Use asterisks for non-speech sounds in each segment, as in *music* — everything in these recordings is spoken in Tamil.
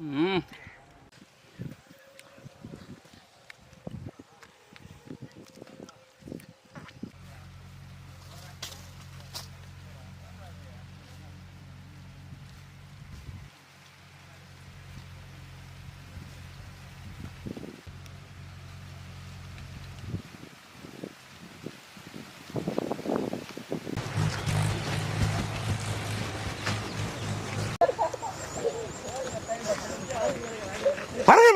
ம் பரவாயில்ல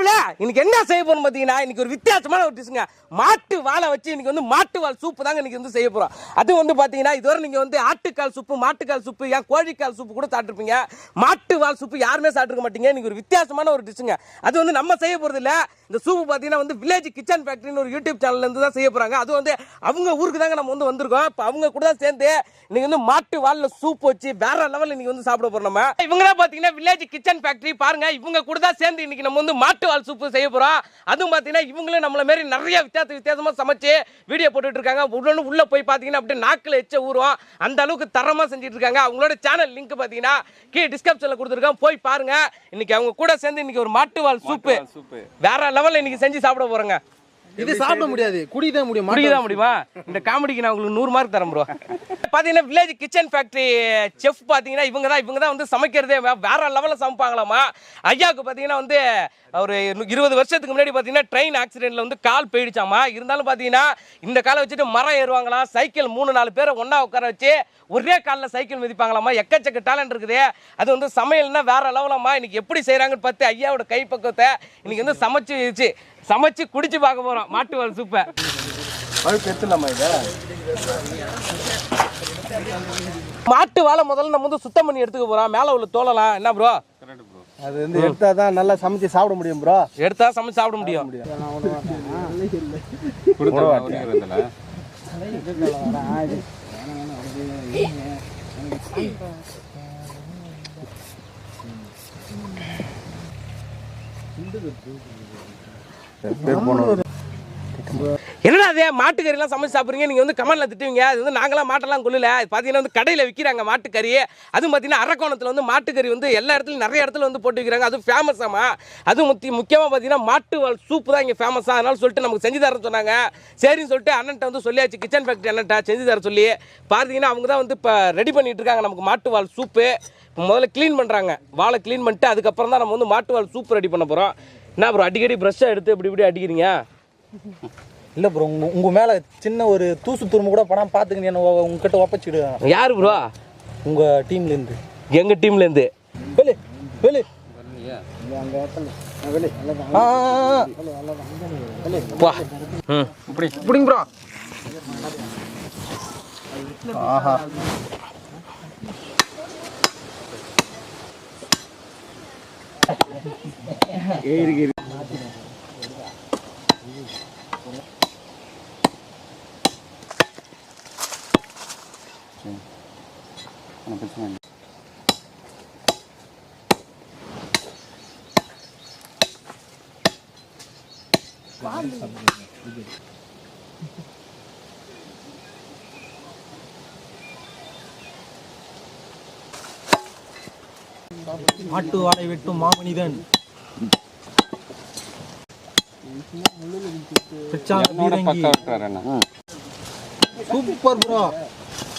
terrible இன்னைக்கு என்ன செய்ய போறோம் பார்த்தீங்கன்னா இன்னைக்கு ஒரு வித்தியாசமான ஒரு டிஷ்ங்க மாட்டு வாழை வச்சு இன்னைக்கு வந்து மாட்டு வால் சூப்பு தாங்க இன்னைக்கு வந்து செய்ய போறோம். அது வந்து பார்த்தீங்கன்னா இதுவரை நீங்க வந்து ஆட்டுக்கால் சூப்பு மாட்டுக்கால் சூப்பு ஏன் கோழிக்கால் சூப்பு கூட சாப்பிட்டுருப்பீங்க. மாட்டு வால் சூப்பு யாருமே சாப்பிட்டுருக்க மாட்டீங்க. இன்னைக்கு ஒரு வித்தியாசமான ஒரு டிஷ்ஷுங்க அது வந்து நம்ம செய்ய போறது இல்ல. இந்த சூப்பு பார்த்தீங்கன்னா வந்து வில்லேஜ் கிச்சன் ஃபேக்டரின்னு ஒரு யூடியூப் சேனல்ல இருந்து தான் செய்ய போறாங்க. அது வந்து அவங்க ஊருக்கு தாங்க நம்ம வந்து வந்திருக்கோம். இப்போ அவங்க கூட தான் சேர்ந்து இன்னைக்கு வந்து மாட்டு வாழில் சூப் வச்சு வேற லெவலில் இன்னைக்கு வந்து சாப்பிட போறோம் நம்ம. இவங்க தான் வில்லேஜ் கிச்சன் ஃபேக்டரி பாருங்க. இவங்க கூட தான் சேர்ந்து இன்னைக்கு நம்ம வந்து மாட்டு வால் சூப்பு செய்ய போறோம் அதுவும் பாத்தீங்கன்னா இவங்களும் நம்மள மாதிரி நிறைய வித்தியாச வித்தியாசமா சமைச்சு வீடியோ போட்டுட்டு இருக்காங்க. உடனே உள்ள போய் பாத்தீங்கன்னா அப்படியே நாக்குல எச்ச ஊறும். அந்த அளவுக்கு தரமா செஞ்சுட்டு இருக்காங்க. அவங்களோட சேனல் லிங்க் பாத்தீங்கன்னா கீழே டிஸ்கிரிப்ஷன்ல கொடுத்துருக்கோம் போய் பாருங்க. இன்னைக்கு அவங்க கூட சேர்ந்து இன்னைக்கு ஒரு மாட்டு வால் சூப்பு சூப்பு வேற லெவல்ல இன்னைக்கு செஞ்சு சாப்பிட போறோங்க. இது சாப்பிட முடியாது. குடிதான் முடியும். முடியுதா முடியுமா? இந்த காமெடிக்கு நான் உங்களுக்கு நூறு மார்க் தரேன் ப்ரோ பார்த்தீங்கன்னா வில்லேஜ் கிச்சன் ஃபேக்ட்ரி செஃப் பார்த்தீங்கன்னா இவங்க தான் இவங்க தான் வந்து சமைக்கிறதே. வேற லெவலில் சமைப்பாங்களாமா? ஐயாவுக்கு பார்த்தீங்கன்னா வந்து ஒரு இருபது வருஷத்துக்கு முன்னாடி பார்த்தீங்கன்னா ட்ரெயின் ஆக்சிடென்ட்டில் வந்து கால் போயிடுச்சாமா? இருந்தாலும் பார்த்தீங்கன்னா இந்த காலை வச்சுட்டு மரம் ஏறுவாங்களாம் சைக்கிள் மூணு நாலு பேரை ஒன்றா உட்கார வச்சு ஒரே காலில் சைக்கிள் மிதிப்பாங்களாமா? எக்கச்சக்க டேலண்ட் இருக்குது. அது வந்து சமையல்னா வேற லெவலம்மா இன்னைக்கு எப்படி செய்கிறாங்கன்னு பார்த்து ஐயாவோட கைப்பக்குவத்தை இன்னைக்கு வந்து சமைச்சு சமைச்சு குடிச்சு பார்க்க போகிறோம் மாட்டுவால் சூப்பை அழுக்கு எடுத்துலாமா இதை? மாட்டு வாழை முதல்ல நம்ம வந்து சுத்தம் பண்ணி எடுத்துக்க போறோம். மேல உள்ள தோலலாம் என்ன ப்ரோ அது வந்து எடுத்தா தான் நல்லா சமைச்சு சாப்பிட முடியும் ப்ரோ எடுத்தா சமைச்சு சாப்பிட முடியும். என்னடா அதே மாட்டுக்கறிலாம் சமைச்சு சாப்பிட்றீங்க? நீங்கள் வந்து கமலில் திட்டுவீங்க. அது வந்து நாங்களாம் மாட்டெல்லாம் கொள்ளல பார்த்தீங்கன்னா வந்து கடையில் விற்கிறாங்க மாட்டுக்கறி. அதுவும் பார்த்தீங்கன்னா அரக்கோணத்தில் வந்து மாட்டுக்கறி வந்து எல்லா இடத்துலையும் நிறைய இடத்துல வந்து போட்டு விற்கிறாங்க அதுவும் ஃபேமஸாமா அதுவும் முத்தி முக்கியமாக பார்த்தீங்கன்னா மாட்டு வால் சூப்பு தான் இங்கே ஃபேமஸாக அதனால சொல்லிட்டு நமக்கு செஞ்சு தரேன்னு சொன்னாங்க. சரின்னு சொல்லிட்டு அண்ணன்ட்ட வந்து சொல்லியாச்சு. கிச்சன் ஃபேக்ட்ரி அண்ணன்ட்ட செஞ்சு தர சொல்லி. பார்த்தீங்கன்னா அவங்க தான் வந்து இப்போ ரெடி பண்ணிட்டு இருக்காங்க நமக்கு மாட்டு வால் சூப்பு இப்போ முதல்ல க்ளீன் பண்ணுறாங்க வாழை க்ளீன் பண்ணிட்டு அதுக்கப்புறம் தான் நம்ம வந்து மாட்டு வால் சூப் ரெடி பண்ண போகிறோம் என்ன அப்புறம் அடிக்கடி ப்ரெஷ்ஷாக எடுத்து இப்படி இப்படி அடிக்கிறீங்க? இல்ல ப்ரோ உங்க உங்க மேல சின்ன ஒரு தூசு துரும்பு கூட படம் பாத்துக்கிட்டு என்ன உங்ககிட்ட ஒப்பச்சிடுவேன் யார் ப்ரோ உங்க டீம்ல இருந்து. எங்கள் டீம்லேருந்து வெளி வெளி. வா ம் இப்படிங்க ப்ரோ ஆஹா ஆட்டு வாழை வெட்டும் மாமனிதன். சூப்பர் ப்ரோ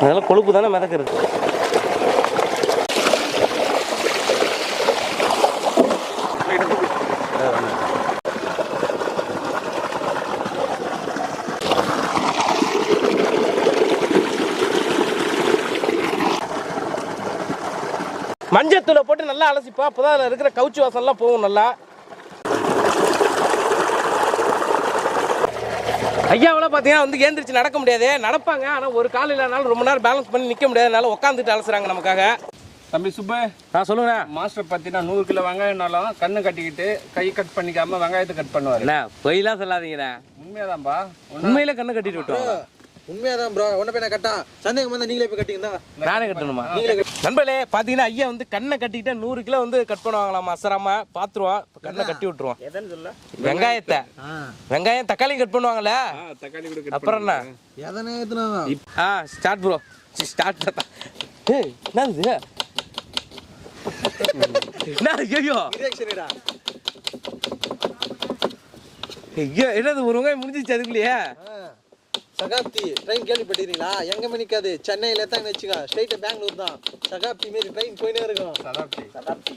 அதனால் கொழுப்பு தானே மிதக்கிறது. மஞ்சத்தூளை போட்டு நல்லா அலசிப்பா. அப்போதான் அதில் இருக்கிற கவுச்சி வாசம்லாம் போகும் நல்லா. ஐயாவெல்லாம் பார்த்தீங்கன்னா வந்து ஏந்திரிச்சு நடக்க முடியாது. நடப்பாங்க. ஆனால் ஒரு கால் இல்லைனாலும் ரொம்ப நேரம் பேலன்ஸ் பண்ணி நிற்க முடியாதனால உட்காந்துட்டு அலசுறாங்க நமக்காக. தம்பி சுப்பு ஆ சொல்லுங்க மாஸ்டர் பார்த்தீங்கன்னா நூறு கிலோ வெங்காயம்னாலும் கண்ணு கட்டிக்கிட்டு கை கட் பண்ணிக்காம வெங்காயத்தை கட் பண்ணுவாரு. பொய்லாம் சொல்லாதீங்கண்ணா. உண்மையாதான்பா? உண்மையில கண்ணு கட்டிட்டு விட்டுருவாங்க. உண்மையாதான் ப்ரோ உன்ன போய் நான் கட்டா. சந்தேகம் வந்தா நீங்களே போய் கட்டிங்க நானே கட்டணுமா? நண்பர்களே பார்த்தீங்கன்னா ஐயா வந்து கண்ணை கட்டிக்கிட்டா நூறு கிலோ வந்து கட் பண்ணுவாங்களாம் அசராம பார்த்துருவோம் கண்ணை கட்டி விட்டுருவோம். எதன்னு சொல்ல வெங்காயத்தை. வெங்காயம் தக்காளி கட் பண்ணுவாங்கல்ல? தக்காளி அப்புறம் என்ன? எதனே ஆ ஸ்டார்ட் ப்ரோ ஸ்டார்ட் ஏய் என்னது? ரியாக்ஷன்டா ஐயோ என்னது ஒரு வெங்காயம் முடிஞ்சிச்சு அதுக்குள்ளேயே? சகாப்தி. ட்ரெயின் கேள்விப்பட்டிருக்கீங்களா? எங்க நிக்காது? சென்னையில தான் வச்சுக்கோ. ஸ்ட்ரைட்டா பெங்களூர் தான். சகாப்தி மாரி ட்ரெயின் போயினே இருக்கும். சதாப்தி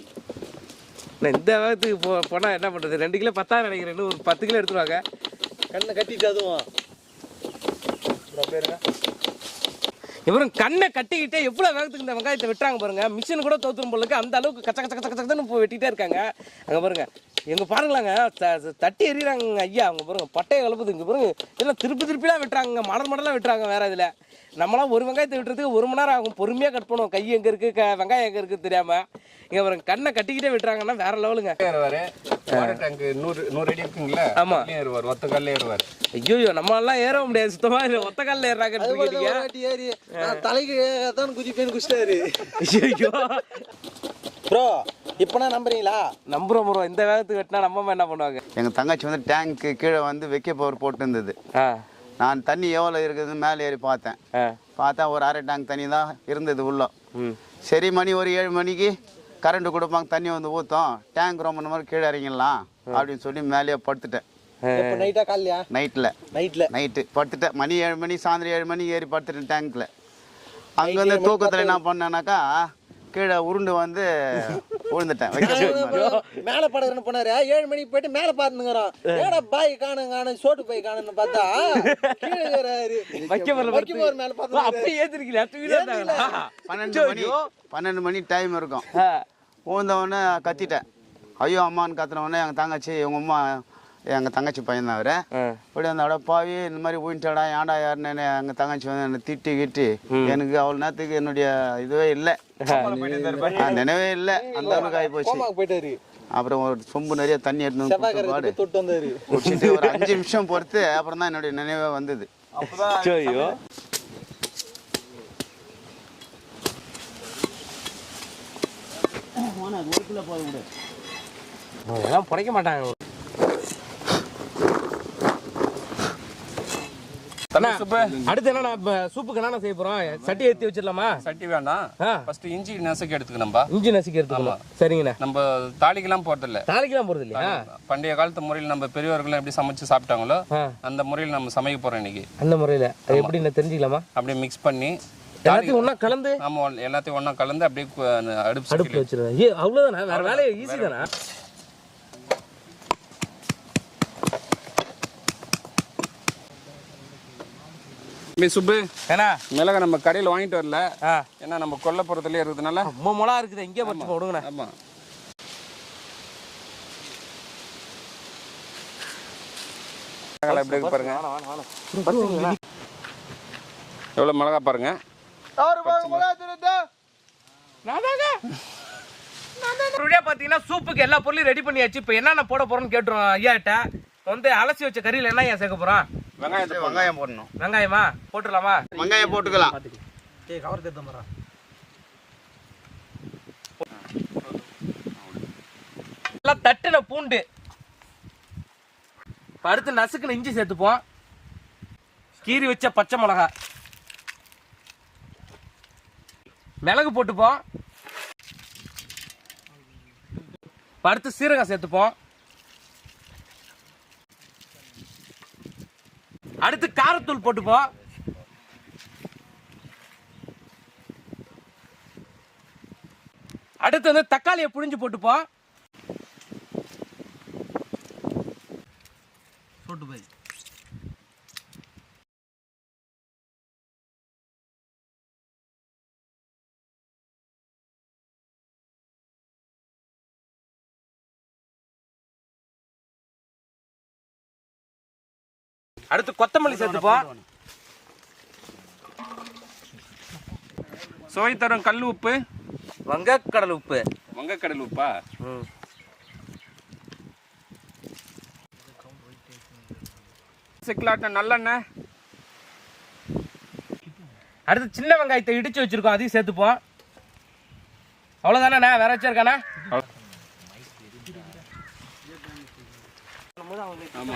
நான் இந்த வேகத்துக்கு போ போனால் என்ன பண்ணுறது ரெண்டு கிலோ பத்தாயிரம் நினைக்கிறேன். ஒரு பத்து கிலோ எடுத்துருவாங்க. கண்ணை கட்டிட்டு அதுவும். இவரும் கண்ணை கட்டிக்கிட்டே எவ்வளோ வேகத்துக்கு இந்த வெங்காயத்தை வெட்டுறாங்க பாருங்க. மிஷின் கூட தோத்துரும் போலுக்கு அந்த அளவுக்கு கச்ச கச்ச கச்ச கச்சன்னு இப்போ வெட்டிட்டே இருக்காங்க. அங்கே பாருங்க. எங்க பாருங்களாங்க த- தட்டி எறிகிறாங்க ஐயா. அவங்க பாருங்க பட்டையை கலப்புது. இங்கே பாருங்க இதெல்லாம் திருப்பி திருப்பிலாம் வெட்டுறாங்க மடல் மடலாக வெட்டுறாங்க வேற இதில். நம்மளாம் ஒரு வெங்காயத்தை வெட்டுறதுக்கு ஒரு மணி நேரம் ஆகும். பொறுமையாக கட் பண்ணுவோம். கை எங்கே இருக்குது க வெங்காயம் எங்கே இருக்குது தெரியாமல் இங்கே பாருங்க கண்ணை கட்டிக்கிட்டே வெட்டுறாங்கன்னா வேற லெவலுங்க. நூறு நூறு அடி இருக்குங்களா? ஆமா. அதுலயும் ஏறுவார் ஒத்த கல்ல ஏறுவார் ஐயோ நம்மளாம் ஏற முடியாது. சுத்தமாக இல்லை. ஒத்த காலில் வாட்டி ஏறி தலைக்கு தான் குதிப்பேன்னு குதிச்சிட்டாரு. ஐயோ ப்ரோ இப்பனா நம்புறீங்களா? நம்புறோம் ப்ரோ இந்த வேகத்துக்கு வெட்டினா நம்ம என்ன பண்ணுவாங்க? எங்கள் தங்கச்சி வந்து டேங்க்கு கீழே வந்து வெக்க பவர் போட்டு இருந்தது நான் தண்ணி எவ்வளோ இருக்குதுன்னு மேலே ஏறி பார்த்தேன். பார்த்தா ஒரு அரை டேங்க் தண்ணி தான் இருந்தது உள்ள. சரி மணி ஒரு ஏழு மணிக்கு கரண்ட் கொடுப்பாங்க தண்ணி வந்து ஊற்றும் டேங்க் ரொம்ப நேரம் கீழே இறங்கிடலாம் அப்படின்னு சொல்லி மேலேயே படுத்துட்டேன். இப்போ நைட்டா காலையா நைட்டில் நைட்ல நைட்டு படுத்துட்டேன். மணி ஏழு மணி சாயந்தரம் ஏழு மணிக்கு ஏறி படுத்துட்டேன் டேங்க்கில் அங்கேருந்து தூக்கத்தில் என்ன பண்ணேனாக்கா கீழே உருண்டு வந்து *laughs* விழுந்துட்டேன். *laughs* மேல படுக்கிறேன்னு போனாரு. ஏழு மணிக்கு போயிட்டு மேல பாத்துங்கிறோம் *laughs* ஏடா பாய் காணும் காணும் சோட்டு பாய் காணுன்னு பார்த்தா கீழே இருக்கிறாரு. வைக்க வரல வைக்க போற மேல பார்த்தா தூக்கிட்டு வந்தாங்களா பன்னெண்டு மணி பன்னெண்டு மணி டைம் இருக்கும். ஆ. ஊழ்ந்தவொடனே கத்திட்டேன். ஐயோ அம்மான்னு கத்துனவொடனே எங்கள் தங்கச்சி எங்கள் அம்மா எங்கள் தங்கச்சி பையன் தான் அவரு. இப்படி அந்த அட பாவி இந்த மாதிரி ஊன்ட்டாடா ஏன்டா யாருன்னு எங்கள் தங்கச்சி வந்து என்னை திட்டி கிட்டி எனக்கு அவ்வளோ நேரத்துக்கு என்னுடைய இதுவே இல்லை. நினைவே இல்லை. அந்த அளவுக்கு ஆகி போச்சு அப்புறம் ஒரு சொம்பு நிறைய தண்ணி எடுத்து குடிச்சிட்டு ஒரு அஞ்சு நிமிஷம் பொறுத்து அப்புறம் தான் என்னுடைய நினைவே வந்தது. ஐயோ. அதெல்லாம் புடைக்க மாட்டாங்க அண்ணா, சுப்பு அடுத்து என்ன சூப்புக்கு என்ன செய்ய போறோம்? சட்டி ஏத்தி வச்சிடலாமா? சட்டி வேண்டாம். ஃபர்ஸ்ட் இஞ்சி நசுக்கி எடுத்துக்கணும்பா. இஞ்சி நசுக்கி எடுத்துக்கலாம் சரிங்கண்ணா. நம்ம தாளிக்கெல்லாம் போறதில்ல தாளிக்கெல்லாம் போறது இல்லையா பண்டைய காலத்து முறையில் நம்ம பெரியவர்கள் எப்படி சமைச்சு சாப்பிட்டாங்களோ. அந்த முறையில் நம்ம சமைக்க போறோம் இன்னைக்கு. அந்த முறையில. எப்படி தெரிஞ்சுக்கலாமா? அப்படியே மிக்ஸ் பண்ணி எல்லாத்தையும் ஒண்ணா கலந்து? ஆமா எல்லாத்தையும் ஒண்ணா கலந்து அப்படியே அடுப்பு சட்டியில வச்சிருவேன் அவ்வளவுதானா? வேற வேலையை ஈஸி தானா? தம்பி சுப்பு ஏன்னா மிளகா நம்ம கடையில் வாங்கிட்டு வரல. ஆ. ஏன்னா நம்ம கொல்லப்புறத்துலேயே இருக்கிறதுனால அம்மா மொளா இருக்குது. இங்கே பறிச்சு போடுங்கண்ணா. ஆமா. மிளகாய் எப்படி பாருங்க. எவ்வளோ மிளகா பாருங்க. பார்த்தீங்கன்னா சூப்புக்கு எல்லா பொருளையும் ரெடி பண்ணியாச்சு. இப்போ என்னென்ன போட போறோம்னு கேட்டுரும் ஐயாட்ட. வந்து அலசி வச்ச கறியில் என்ன ஏன் சேர்க்க போறோம் வெங்காயத்தை வெங்காயம் போடணும். வெங்காயமா? போட்டுடலாமா? வெங்காயம் போட்டுக்கலாம். ஏய் கவர் மரம் எல்லாம் தட்டுன பூண்டு. அடுத்து நசுக்குன இஞ்சி சேர்த்துப்போம். கீறி வச்ச பச்சை மிளகா மிளகு போட்டுப்போம். அடுத்து சீரகம் சேர்த்துப்போம். அடுத்து காரத்தூள் போட்டுப்போம் அடுத்து வந்து தக்காளியை புழிஞ்சு போட்டுப்போம் அடுத்து கொத்தமல்லி சேர்த்துப்போம் சுவை தரும் கல் உப்பு. வங்கக்கடல் உப்பு. வங்கக்கடல் உப்பா? சிக்கலாட்ட நல்லெண்ணெய். அடுத்து சின்ன வெங்காயத்தை இடிச்சு வச்சிருக்கோம் அதையும் சேர்த்துப்போம் அவ்வளோதானே வேற வச்சிருக்கானே ஆமா.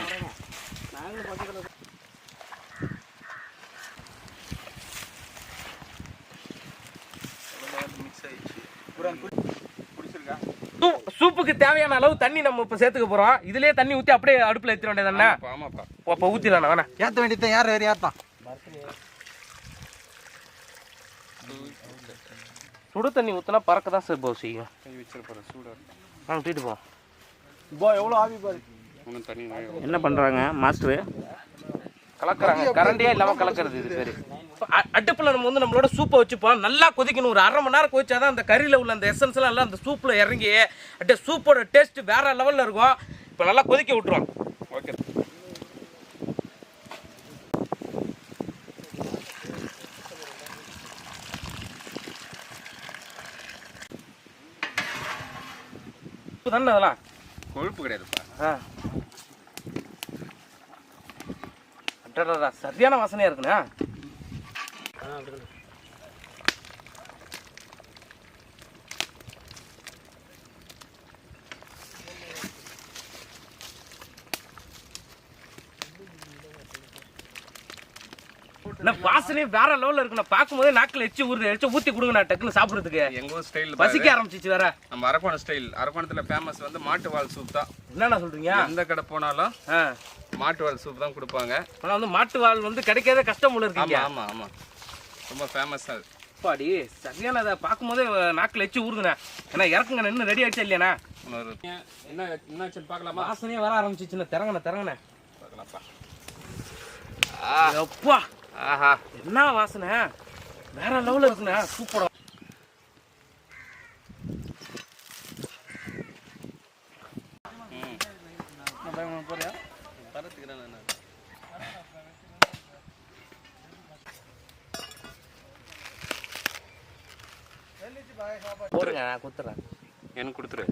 சூப்புக்கு தேவையான அளவு தண்ணி நம்ம இப்போ சேர்த்துக்க போறோம். இதுலயே தண்ணி ஊற்றி அப்படியே அடுப்பில் ஏற்றிட வேண்டியதானே ஆமாப்பா, இப்போ ஊற்றிடலாம் வேணா ஏத்த வேண்டியதான் யார் வேறு ஏத்தான் சுடு தண்ணி ஊற்றினா பறக்க தான் சார் போக செய்யும். ஆ தூக்கிட்டு போ போ எவ்வளோ ஆவி பாரு. என்ன பண்ணுறாங்க மாஸ்டரு? கலக்குறாங்க. கரண்டியே இல்லாமல் கலக்கிறது இது பேர். அடுப்பில் நம்ம வந்து நம்மளோட சூப்பை வச்சுப்போம். நல்லா கொதிக்கணும். ஒரு அரை மணி நேரம் கொதிச்சாதான் அந்த கறியில் உள்ள அந்த எசன்ஸ்லாம் எல்லாம் அந்த சூப்பில் இறங்கி அப்படியே சூப்போட டேஸ்ட் வேற லெவலில் இருக்கும். இப்போ நல்லா கொதிக்க விட்டுருவோம் ஓகே தானே அதெல்லாம்? கொழுப்பு கிடையாதுப்பா. ஆ. அடடடா, சரியான வாசனையா இருக்குண்ணா. வாசனையே வேற லெவல்ல இருக்குண்ணா. பார்க்கும்போதே நாக்கில் எச்சி ஊறுது எச்சி ஊத்தி கொடுங்கண்ணா டக்குன்னு சாப்பிடுறதுக்கு. எங்க ஸ்டைல் பசிக்க ஆரம்பிச்சிச்சு வேற. நம்ம அரக்கோணம் ஸ்டைல் அரக்கோணத்துல ஃபேமஸ் வந்து மாட்டு வால் சூப் தான் என்னண்ணா சொல்றீங்க? எந்த கடை போனாலும் மாட்டு வால் சூப் தான் கொடுப்பாங்க. ஆனா வந்து மாட்டு வால் வந்து கிடைக்காத கஷ்டம் உள்ள இருக்கீங்க ஆமா ஆமா ஆமா. ரொம்ப ஃபேமஸ் அது. அப்பாடி சரியான அதை பார்க்கும்போதே நாக்கில் எச்சி ஊறுதுண்ணே. ஏன்னா இறக்குங்க இன்னும் ரெடி ஆயிடுச்சா இல்லையாண்ணா? என்ன என்னாச்சு பார்க்கலாமா? வாசனையே வர ஆரம்பிச்சிச்சுண்ணே. திறங்கண்ணே திறங்கண்ணே. பார்க்கலாம்ப்பா. அப்பா ஆஹா. என்ன வாசனை? வேற லெவலில் இருக்குண்ணே. சூப்பரா போடுங்க நான் கொடுத்துறேன். எனக்கு கொடுத்துரு.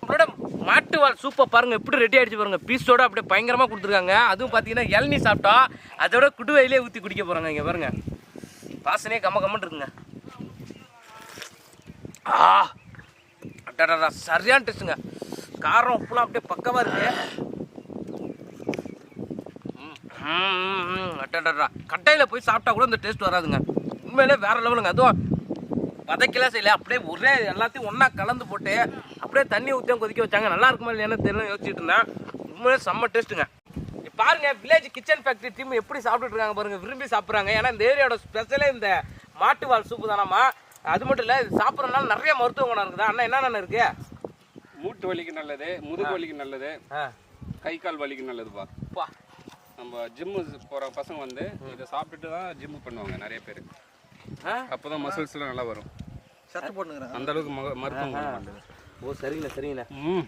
நம்மளோட மாட்டுவால் சூப்பை பாருங்க எப்படி ரெடி ஆயிடுச்சு பாருங்க. பீஸோட அப்படியே பயங்கரமா கொடுத்துருக்காங்க. அதுவும் பார்த்தீங்கன்னா இளநீ சாப்பிட்டோம் அதோட குடுவையிலே ஊற்றி குடிக்க போறாங்க இங்க பாருங்க. வாசனையே கம்ம கம்மன் இருக்குங்க. ஆ அடடடா சரியான டேஸ்ட்டுங்க காரம் உப்புலாம் அப்படியே பக்கவா இருக்கு. அடடடா கட்டையில் போய் சாப்பிட்டா கூட இந்த டேஸ்ட் வராதுங்க. உண்மையிலே வேற லெவலுங்க. அதுவும் வதக்கலாம் செய்யல. அப்படியே ஒரே எல்லாத்தையும் ஒன்றா கலந்து போட்டு அப்படியே தண்ணி ஊற்றியும் கொதிக்க வச்சாங்க. நல்லா இருக்குமா இல்லையானு தெரியல யோசிச்சுட்டு இருந்தேன். உண்மையிலே செம்ம டேஸ்ட்டுங்க பாருங்க வில்லேஜ் கிச்சன் ஃபேக்டரி டீம் எப்படி சாப்பிட்டுட்டு இருக்காங்க பாருங்க. விரும்பி சாப்பிட்றாங்க. ஏன்னா இந்த ஏரியாவோட ஸ்பெஷலே இந்த மாட்டுவால் சூப்பு தானாமா அது மட்டும் இல்லை இது சாப்பிட்றதுனால நிறைய மருத்துவ குணம் இருக்குதா. அண்ணா என்னென்ன இருக்கு? மூட்டு வலிக்கு நல்லது முதுகு வலிக்கு நல்லது கை கால் வலிக்கு நல்லதுப்பா. நம்ம ஜிம்மு போகிற பசங்க வந்து இதை சாப்பிட்டுட்டு தான் ஜிம்மு பண்ணுவாங்க நிறைய பேர். ஆ? அப்போ தான் மசில்ஸ்லாம் நல்லா வரும். சட்டை போட்டுங்கிறேன் அந்த அளவுக்கு மருத்துவம். ஓ சரிங்கண்ணா சரிங்கண்ணா ம்.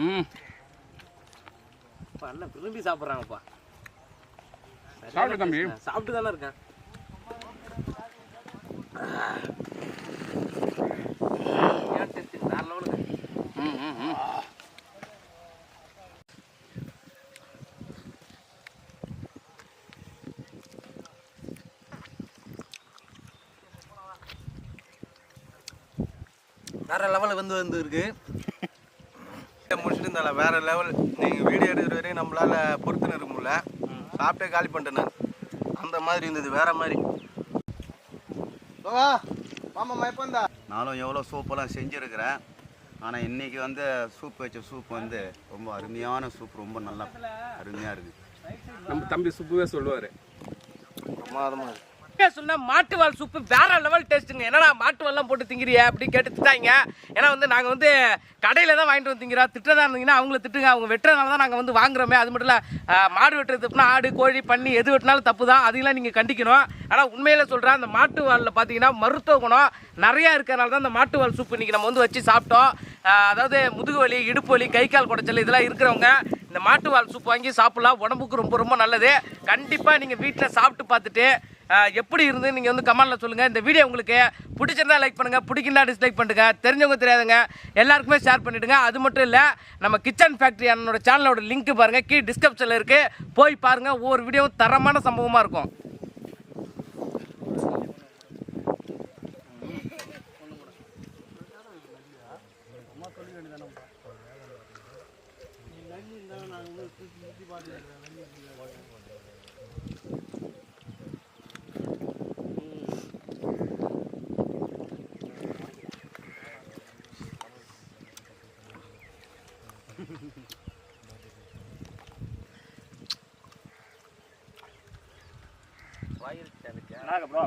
ம். விரும்பி சாப்பிட்றாங்கப்பா. சாப்பிடு தம்பி. சாப்பிட்டு தானே இருக்கேன் ஏன் taste? வேற level ங்க. ம் ம் ம் வேற லெவலில் வந்து வந்து இருக்கு முடிச்சுட்டு இருந்தால வேற லெவல் நீங்கள் வீடியோ எடுக்கிற வரையும் நம்மளால பொறுத்துன்னு இருக்க முடியல. சாப்பிட்டே காலி பண்ணிட்டேன் நான். அந்த மாதிரி இருந்தது வேற மாதிரி. மாமா மயப்பந்தா நானும் எவ்வளோ சூப்பெல்லாம் செஞ்சுருக்கிறேன். ஆனால் இன்னைக்கு வந்து சூப் வச்ச சூப் வந்து ரொம்ப அருமையான சூப் ரொம்ப நல்லா அருமையாக இருக்குது நம்ம தம்பி சுப்புவே சொல்லுவார். பிரமாதமாக இருக்கு. சொன்னா மாட்டு வால் சூப்பு வேற லெவல் டேஸ்ட்டுங்க என்னடா மாட்டு வால்லாம் போட்டு திங்கிறிய அப்படின்னு கேட்டு திட்டாங்க. ஏன்னா வந்து நாங்கள் வந்து கடையில் தான் வாங்கிட்டு வந்து திங்கிறோம். திட்டதா இருந்தீங்கன்னா அவங்கள திட்டுங்க. அவங்க வெட்டுறதுனால தான் நாங்கள் வந்து வாங்குறோமே. அது மட்டும் இல்லை மாடு வெட்டுறது தப்புனா ஆடு கோழி பண்ணி எது வெட்டினாலும் தப்பு தான். அதையெல்லாம் நீங்கள் கண்டிக்கணும். ஆனால் உண்மையில சொல்கிறேன் அந்த மாட்டு வாலில் பார்த்தீங்கன்னா மருத்துவ குணம் நிறையா இருக்கிறனால தான் அந்த மாட்டுவால் சூப்பு இன்றைக்கி நம்ம வந்து வச்சு சாப்பிட்டோம். அதாவது முதுகு வலி இடுப்பு வலி கை கால் குடைச்சல் இதெல்லாம் இருக்கிறவங்க இந்த மாட்டுவால் சூப்பு சூப் வாங்கி சாப்பிட்லாம். உடம்புக்கு ரொம்ப ரொம்ப நல்லது. கண்டிப்பாக நீங்கள் வீட்டில் சாப்பிட்டு பார்த்துட்டு எப்படி இருந்து? நீங்கள் வந்து கமெண்டில் சொல்லுங்கள் இந்த வீடியோ உங்களுக்கு பிடிச்சிருந்தா லைக் பண்ணுங்கள் பிடிக்கலனா டிஸ்லைக் பண்ணுங்க. தெரிஞ்சவங்க தெரியாதுங்க. எல்லாருக்குமே ஷேர் பண்ணிவிடுங்க அது மட்டும் இல்லை நம்ம கிச்சன் ஃபேக்ட்ரி அண்ணனோட சேனலோட லிங்க் பாருங்கள் கீழே டிஸ்கிரிப்ஷனில் இருக்குது போய் பாருங்கள் ஒவ்வொரு வீடியோவும் தரமான சம்பவமாக இருக்கும். வேற லெவல் ப்ரோ